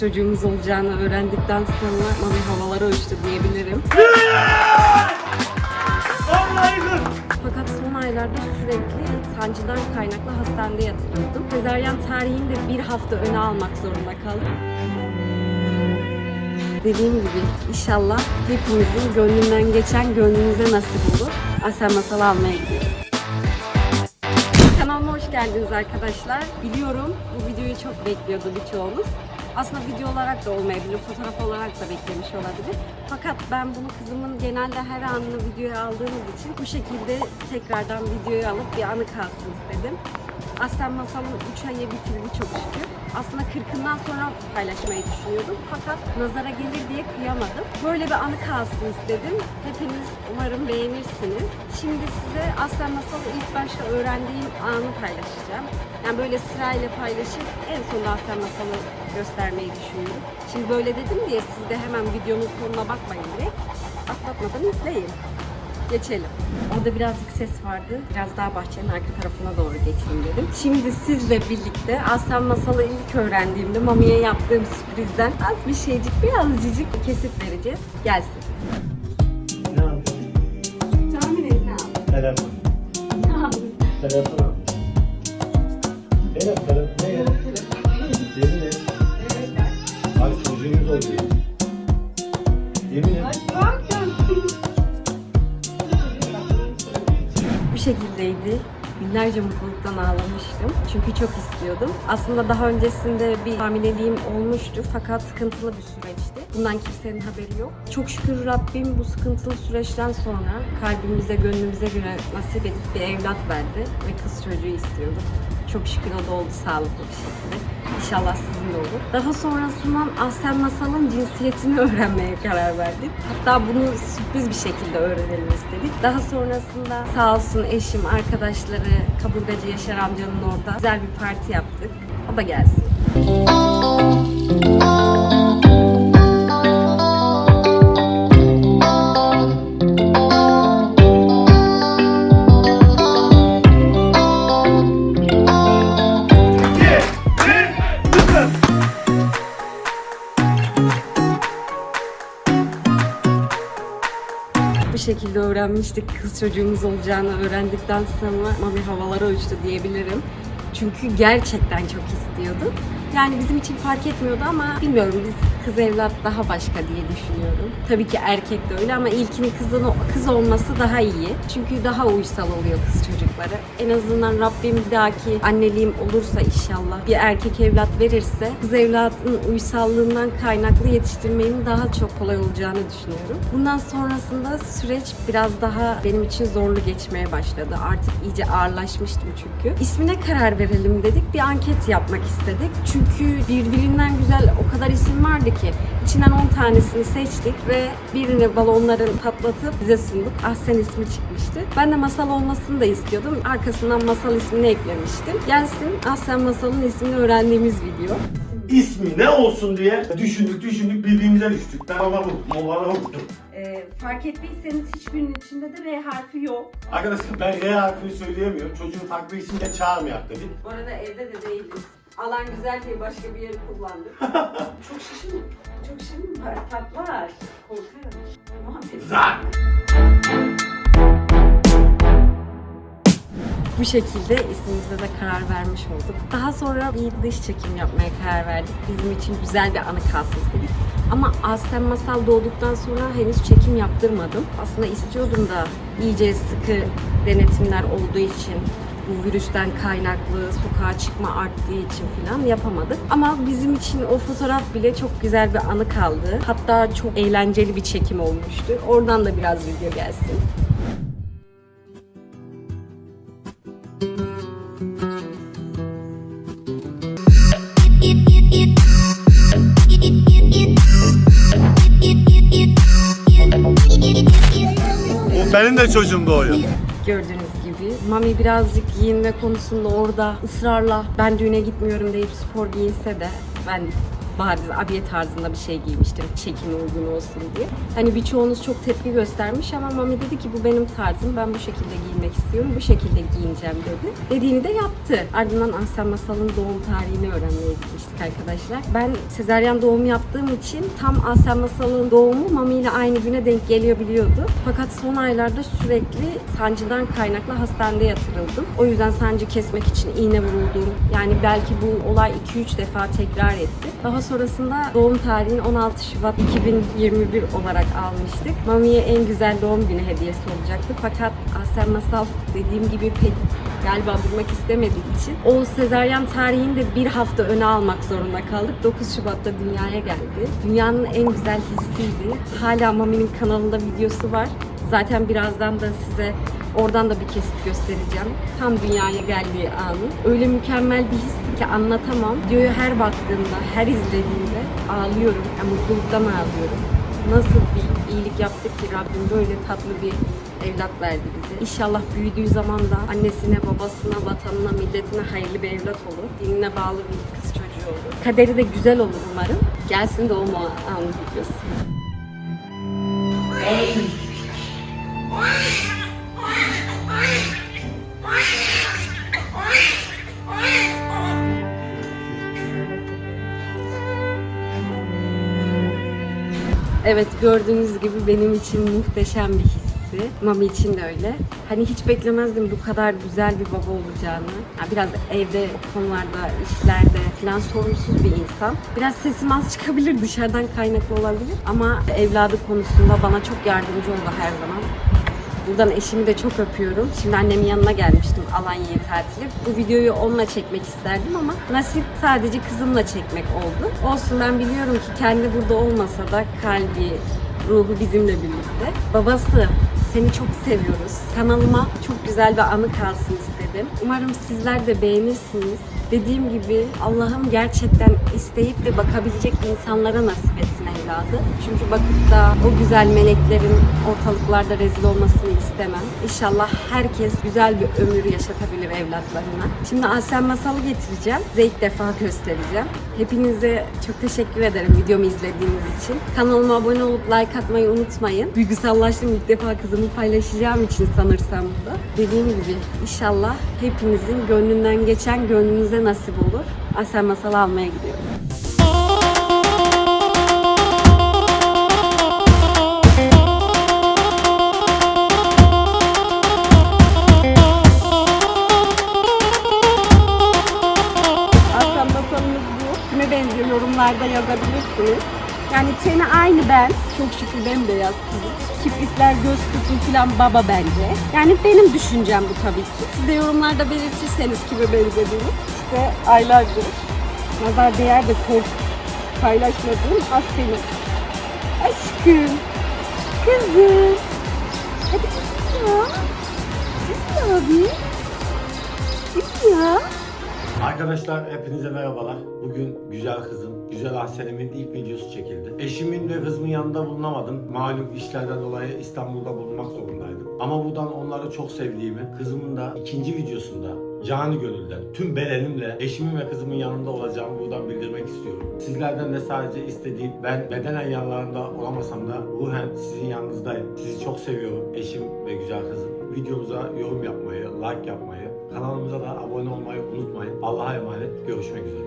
çocuğumuz olacağını öğrendikten sonra mami havalara uçtu diyebilirim. Fakat son aylarda sürekli sancıdan kaynaklı hastanede yatırıldım. Sezaryen tarihini de bir hafta öne almak zorunda kaldım. Dediğim gibi inşallah hepimizin gönlünden geçen gönlünüze nasip olur. Asel masal almaya gidiyorum. Kanalıma hoş geldiniz arkadaşlar. Biliyorum bu videoyu çok bekliyordu birçoğunuz. Aslında video olarak da olmayabilir, fotoğraf olarak da beklemiş olabilir. Fakat ben bunu kızımın genelde her anını videoya aldığımız için bu şekilde tekrardan videoyu alıp bir anı kalsın istedim. Aslen Masal'ın 3 ayı bitirdi çok şükür. Aslında 40'ından sonra paylaşmayı düşünüyordum fakat nazara gelir diye kıyamadım. Böyle bir anı kalsın istedim. Hepiniz umarım beğenirsiniz. Şimdi size Aslen Masal'ı ilk başta öğrendiğim anı paylaşacağım. Yani böyle sırayla paylaşıp en sonunda Aslen Masal'ı göstermeyi düşünüyorum. Şimdi böyle dedim diye siz de hemen videonun sonuna bakmayın direkt. Atlatmadan izleyin. Geçelim. Orada birazcık ses vardı. Biraz daha bahçenin arka tarafına doğru geçeyim dedim. Şimdi sizle birlikte Aslan Masal'ı ilk öğrendiğimde Mami'ye yaptığım sürprizden az bir şeycik, birazcık kesit vereceğiz. Gelsin. Ne yapıyorsun? Tahmin et ne yap? Telefon. Ne yaptın? Telefon al. Benim telefon ne ya? Yemin et. Ay çocuğumuz oluyor. Yemin et. Bu şekildeydi. Günlerce mutluluktan ağlamıştım. Çünkü çok istiyordum. Aslında daha öncesinde bir hamileliğim olmuştu fakat sıkıntılı bir süreçti. Bundan kimsenin haberi yok. Çok şükür Rabbim bu sıkıntılı süreçten sonra kalbimize, gönlümüze göre nasip edip bir evlat verdi ve kız çocuğu istiyordum. Çok şükür o da oldu sağlıklı bir şekilde. İnşallah sizin de olur. Daha sonrasından Aslen Masal'ın cinsiyetini öğrenmeye karar verdik. Hatta bunu sürpriz bir şekilde öğrenelim istedik. Daha sonrasında sağ olsun eşim, arkadaşları, kaburgacı Yaşar amcanın orada güzel bir parti yaptık. O da gelsin. Şekilde öğrenmiştik. Kız çocuğumuz olacağını öğrendikten sonra mami havalara uçtu diyebilirim. Çünkü gerçekten çok istiyorduk. Yani bizim için fark etmiyordu ama bilmiyorum biz kız evlat daha başka diye düşünüyorum. Tabii ki erkek de öyle ama ilkinin kızın kız olması daha iyi. Çünkü daha uysal oluyor kız çocukları. En azından Rabbim bir dahaki anneliğim olursa inşallah bir erkek evlat verirse kız evladın uysallığından kaynaklı yetiştirmenin daha çok kolay olacağını düşünüyorum. Bundan sonrasında süreç biraz daha benim için zorlu geçmeye başladı. Artık iyice ağırlaşmıştım çünkü. İsmine karar verelim dedik. Bir anket yapmak istedik. Çünkü birbirinden güzel o kadar isim vardı ki içinden 10 tanesini seçtik ve birini balonların patlatıp bize sunduk. Ahsen ismi çıkmıştı. Ben de masal olmasını da istiyordum. Arkasından masal ismini eklemiştim. Gelsin Ahsen masalın ismini öğrendiğimiz video. İsmi ne olsun diye düşündük düşündük birbirimize düştük. Ben bana vurdum, o bana vurdu. Ee, fark ettiyseniz hiçbirinin içinde de R harfi yok. Arkadaşlar ben R harfini söyleyemiyorum. Çocuğun farklı isimle çağırmayak dedik. Bu arada evde de değiliz. Alan güzel diye başka bir yeri kullandık. çok şişin, çok şişin var, tatlar. Korkarım. Muhabbet. Zak! Bu şekilde ismimize de karar vermiş olduk. Daha sonra bir dış çekim yapmaya karar verdik. Bizim için güzel bir anı kalsın istedik. Ama Aslen Masal doğduktan sonra henüz çekim yaptırmadım. Aslında istiyordum da iyice sıkı denetimler olduğu için bu virüsten kaynaklı sokağa çıkma arttığı için falan yapamadık. Ama bizim için o fotoğraf bile çok güzel bir anı kaldı. Hatta çok eğlenceli bir çekim olmuştu. Oradan da biraz video gelsin. Benim de çocuğum doğuyor. Gibi. Mami birazcık giyinme konusunda orada ısrarla ben düğüne gitmiyorum deyip spor giyinse de ben bariz abiye tarzında bir şey giymiştim çekime uygun olsun diye. Hani birçoğunuz çok tepki göstermiş ama Mami dedi ki bu benim tarzım ben bu şekilde giyinmek istiyorum bu şekilde giyineceğim dedi. Dediğini de yaptı. Ardından Ahsen Masal'ın doğum tarihini öğrenmeye gitmiştik arkadaşlar. Ben sezaryen doğum yaptığım için tam Ahsen Masal'ın doğumu Mami ile aynı güne denk geliyor biliyordu. Fakat son aylarda sürekli sancıdan kaynaklı hastanede yatırıldım. O yüzden sancı kesmek için iğne vuruldum. Yani belki bu olay 2-3 defa tekrar etti. Daha sonrasında doğum tarihini 16 Şubat 2021 olarak almıştık. Mami'ye en güzel doğum günü hediyesi olacaktı. Fakat Ahsen Masal dediğim gibi pek galiba durmak istemediği için o sezaryen tarihini de bir hafta öne almak zorunda kaldık. 9 Şubat'ta dünyaya geldi. Dünyanın en güzel hissiydi. Hala Mami'nin kanalında videosu var. Zaten birazdan da size oradan da bir kesit göstereceğim. Tam dünyaya geldiği anı. Öyle mükemmel bir histi ki anlatamam. Videoyu her baktığımda, her izlediğimde ağlıyorum. Yani mutluluktan ağlıyorum. Nasıl bir iyilik yaptık ki Rabbim böyle tatlı bir evlat verdi bize. İnşallah büyüdüğü zaman da annesine, babasına, vatanına, milletine hayırlı bir evlat olur. Dinine bağlı bir kız çocuğu olur. Kaderi de güzel olur umarım. Gelsin doğum anı videosu. Evet gördüğünüz gibi benim için muhteşem bir histi. Mami için de öyle. Hani hiç beklemezdim bu kadar güzel bir baba olacağını. Ha, biraz evde konularda, işlerde falan sorumsuz bir insan. Biraz sesim az çıkabilir dışarıdan kaynaklı olabilir. Ama evladı konusunda bana çok yardımcı oldu her zaman. Buradan eşimi de çok öpüyorum. Şimdi annemin yanına gelmiştim Alanya'ya tatile. Bu videoyu onunla çekmek isterdim ama nasip sadece kızımla çekmek oldu. Olsun ben biliyorum ki kendi burada olmasa da kalbi, ruhu bizimle birlikte. Babası seni çok seviyoruz. Kanalıma çok güzel bir anı kalsın istedim. Umarım sizler de beğenirsiniz. Dediğim gibi Allah'ım gerçekten isteyip de bakabilecek insanlara nasip etsin evladı. Çünkü bakıp da o güzel meleklerin ortalıklarda rezil olmasını istemem. İnşallah herkes güzel bir ömür yaşatabilir evlatlarına. Şimdi Aslen Masal'ı getireceğim. Size ilk defa göstereceğim. Hepinize çok teşekkür ederim videomu izlediğiniz için. Kanalıma abone olup like atmayı unutmayın. Duygusallaştım ilk defa kızımı paylaşacağım için sanırsam da. Dediğim gibi inşallah hepinizin gönlünden geçen gönlünüze nasip olur. Aslen Masal'ı almaya gidiyorum. Aslan masalımız bu. Kime benziyor yorumlarda yazabilirsiniz. Yani teni aynı ben. Çok şükür bembeyaz kızım. Kiprikler, göz kısmı falan baba bence. Yani benim düşüncem bu tabii ki. Siz de yorumlarda belirtirseniz kime benzediğini. İşte aylardır nazar değer de kork paylaşmadığım Aslen'im. Aşkım. Kızım. Hadi kızım. Kızım abi. Kızım ya. Arkadaşlar hepinize merhabalar. Bugün güzel kızım, güzel Ahsen'imin ilk videosu çekildi. Eşimin ve kızımın yanında bulunamadım. Malum işlerden dolayı İstanbul'da bulunmak zorundaydım. Ama buradan onları çok sevdiğimi, kızımın da ikinci videosunda canı gönülden, tüm bedenimle eşimin ve kızımın yanında olacağımı buradan bildirmek istiyorum. Sizlerden de sadece istediğim, ben bedenen yanlarında olamasam da ruhen sizin yanınızdayım. Sizi çok seviyorum eşim ve güzel kızım. Videomuza yorum yapmayı, like yapmayı, kanalımıza da abone olmayı unutmayın. Allah'a emanet, görüşmek üzere.